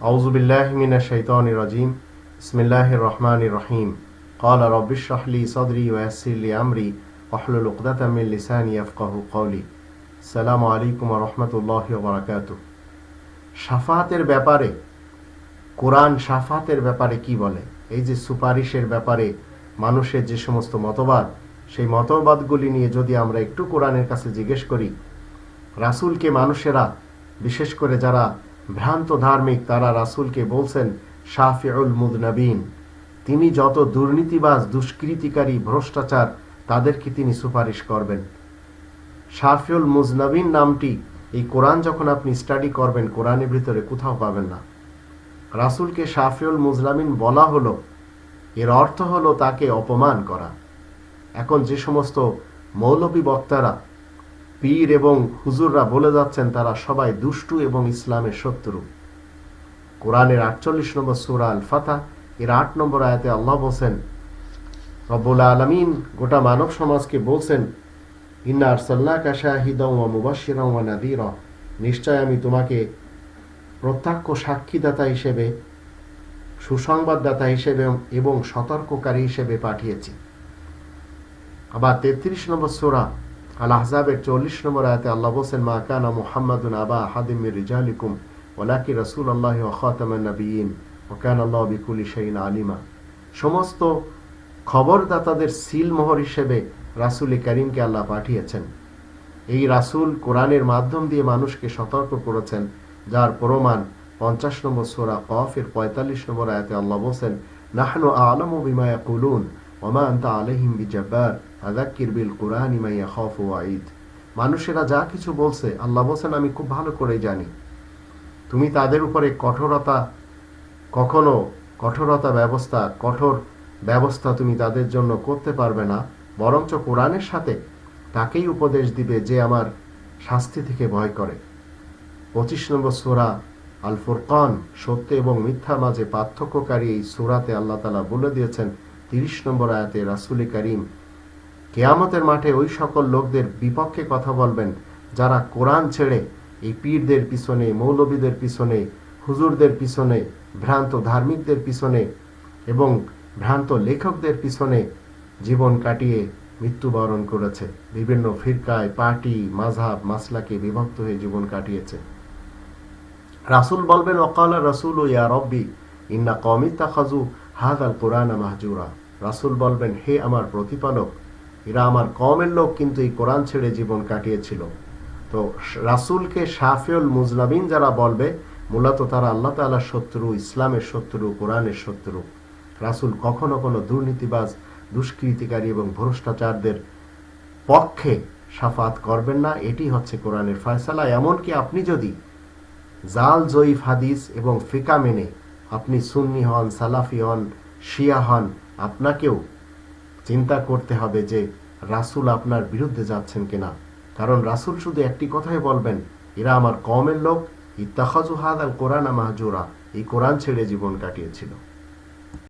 أعوذ بالله من الشيطان الرجيم بسم الله الرحمن الرحيم قال رب اشرح لي صدري ويسر لي أمري واحلل عقدة من لساني يفقه قولي السلام عليكم ورحمة الله وبركاته সাফাতের ব্যাপারে কোরআন সাফাতের ব্যাপারে কি বলে এই যে সুপারিশের ব্যাপারে মানুষের যে সমস্ত মতবাদ সেই মতবাদগুলি নিয়ে যদি আমরা একটু কোরআনের কাছে জিজ্ঞেস করি রাসূলকে মানুষেরা বিশেষ করে যারা ভ্রান্ত ধার্মিক তারা রাসূলকে বলছেন, শাফিউল মুদনাবিন, তিনি যত দুর্নীতিবাজ, দুষ্কৃতিকারী, ভ্রষ্টাচার, তাদেরকে তিনি সুপারিশ করবেন। শাফিউল মুজনাবিন নামটি এই কোরআন যখন আপনি স্টাডি করবেন, কোরআনের ভিতরে কোথাও পাবেন না। রাসূলকে শাফিউল মুজলামিন বলা হলো, এর অর্থ হলো তাকে অপমান করা। এখন যে সমস্ত মৌলবী বক্তারা পীর এবং হুজুররা বলে যাচ্ছেন, তারা সবাই দুষ্টু এবং ইসলামের শত্রু। কোরআনের আটচল্লিশ নম্বর সুরা আল ফাতা এর আট নম্বর আয়াতে আল্লাহ বলছেন, রব্বুল আলমিন গোটা মানব সমাজকে বলছেন, ইন্না আরসাল্লাকা শাহিদা ওয়া মুবাশশিরা ওয়া নাযীরা নিশ্চয় আমি তোমাকে প্রত্যক্ষ সাক্ষীদাতা হিসেবে, সুসংবাদদাতা হিসেবে এবং সতর্ককারী হিসেবে পাঠিয়েছি। আবার তেত্রিশ নম্বর সোরা চল্লিশ নম্বর আয়াতে আল্লাহ মা কানা আবা আহাদিম মির রিজালিকুম, ওয়ালাকি রাসূল আল্লাহ ওয়া খাতামান নবিয়িন ওয়া কানা আল্লাহ বিকুল্লি শাইইন আলিমা। সমস্ত খবরদাতাদের সিল মোহর হিসেবে রাসূল করিমকে আল্লাহ পাঠিয়েছেন। এই রাসূল কোরআনের মাধ্যম দিয়ে মানুষকে সতর্ক করেছেন, যার প্রমাণ পঞ্চাশ নম্বর সোরা কফের পঁয়তাল্লিশ নম্বর আয়াতে আল্লাহ বলছেন, নাহনু আলম বিমা ইয়াকুলুন ওমা আনতা আলাইহিম বিজাব্বার। ফাযাক্কির বিল কুরআনি মা ইয়াখাফু ওয়াঈদ। মানুষেরা যা কিছু বলছে, আল্লাহ বলছেন, আমি খুব ভালো করে জানি। তুমি তাদের উপরে কঠোরতা, কখনো কঠোরতা ব্যবস্থা, কঠোর ব্যবস্থা তুমি তাদের জন্য করতে পারবে না, বরঞ্চ কোরআনের সাথে তাকেই উপদেশ দিবে যে আমার শাস্তি থেকে ভয় করে। পঁচিশ নম্বর সোরা আল ফুরকান সত্য এবং মিথ্যা মাঝে পার্থক্যকারী এই সোরাতে আল্লাহ তালা বলে দিয়েছেন, তিরিশ নম্বর আয়াতে রাসুল করিম কেয়ামতের মাঠে ওই সকল লোকদের বিপক্ষে কথা বলবেন যারা কোরআন ছেড়ে এই পীরদের পিছনে মৌলবীদের পিছনে, হুজুরদের পিছনে, ভ্রান্ত ধার্মিকদের পিছনে এবং ভ্রান্ত লেখকদের পিছনে জীবন কাটিয়ে মৃত্যুবরণ করেছে। বিভিন্ন ফিরকায়, পার্টি মাঝহাব মাসলাকে বিভক্ত হয়ে জীবন কাটিয়েছে। রাসুল বলবেন অকাল রাসুল ইয়া রব্বি, ইন্না কমিতা খাজু হাদ আল কোরআন মাহজুরা। রাসুল বলবেন, হে আমার প্রতিপালক এরা আমার কমের লোক কিন্তু এই কোরআন ছেড়ে জীবন কাটিয়েছিল। তো রাসুলকে শাফিউল মুজলামিন যারা বলবে, মূলত তারা আল্লাহ তালার শত্রু, ইসলামের শত্রু, কোরআনের শত্রু। রাসুল কখনো কোনো দুর্নীতিবাজ, দুষ্কৃতিকারী এবং ভ্রষ্টাচারদের পক্ষে সাফাত করবেন না, এটি হচ্ছে কোরআনের ফয়সালা। এমনকি আপনি যদি জাল, জয়ীফ হাদিস এবং ফিকা মেনে আপনি সুন্নি হন, সালাফি হন, শিয়া হন, আপনাকেও চিন্তা করতে হবে যে রাসুল আপনার বিরুদ্ধে যাচ্ছেন কিনা। কারণ রাসুল শুধু একটি কথাই বলবেন, এরা আমার কমের লোক ইত্তাখাজু হাদ আল কোরআন মাহজুরা। এই কোরআন ছেড়ে জীবন কাটিয়েছিল।